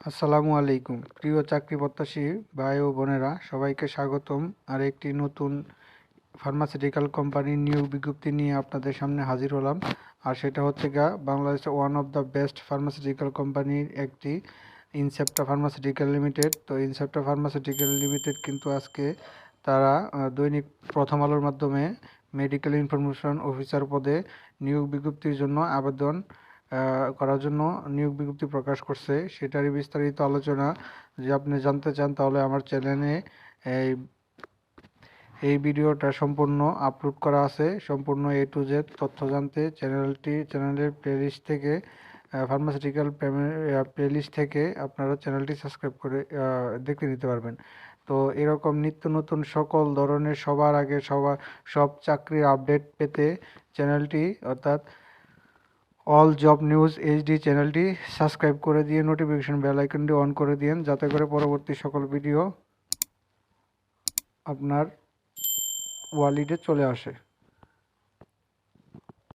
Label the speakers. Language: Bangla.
Speaker 1: আসসালামু আলাইকুম। প্রিয় চাকরি প্রত্যাশী ভাই ও বোনেরা, সবাইকে স্বাগতম। আর একটি নতুন ফার্মাসিউটিক্যাল কোম্পানির নিয়োগ বিজ্ঞপ্তি নিয়ে আপনাদের সামনে হাজির হলাম। আর সেটা হচ্ছে গা বাংলাদেশের one of the best pharmaceutical কোম্পানির একটি ইনসেপ্টা ফার্মাসিউটিক্যাল লিমিটেড তো ইনসেপ্টা ফার্মাসিউটিক্যাল লিমিটেড কিন্তু আজকে তারা দৈনিক প্রথম আলোর মাধ্যমে মেডিকেল ইনফরমেশন অফিসার পদে নিয়োগ বিজ্ঞপ্তির জন্য আবেদন করার জন্য নিয়োগ বিজ্ঞপ্তি প্রকাশ করছে। সেটারই বিস্তারিত আলোচনা যদি আপনি জানতে চান, তাহলে আমার চ্যানেলে এই এই ভিডিওটা সম্পূর্ণ আপলোড করা আছে। সম্পূর্ণ এ টু জেড তথ্য জানতে চ্যানেলটি চ্যানেলের প্লেলিস্ট থেকে ফার্মাসিউটিক্যাল প্লেলিস্ট থেকে আপনারা চ্যানেলটি সাবস্ক্রাইব করে দেখে নিতে পারবেন। তো এরকম নিত্য নতুন সকল ধরনের সবার আগে সবার, সব চাকরির আপডেট পেতে চ্যানেলটি অর্থাৎ অল জব নিউজ এইচডি চ্যানেলটি সাবস্ক্রাইব করে দিয়ে নোটিফিকেশন বেল আইকনটি অন করে দিন যাতে করে পরবর্তী সকল ভিডিও আপনার ওয়ালিডে চলে আসে।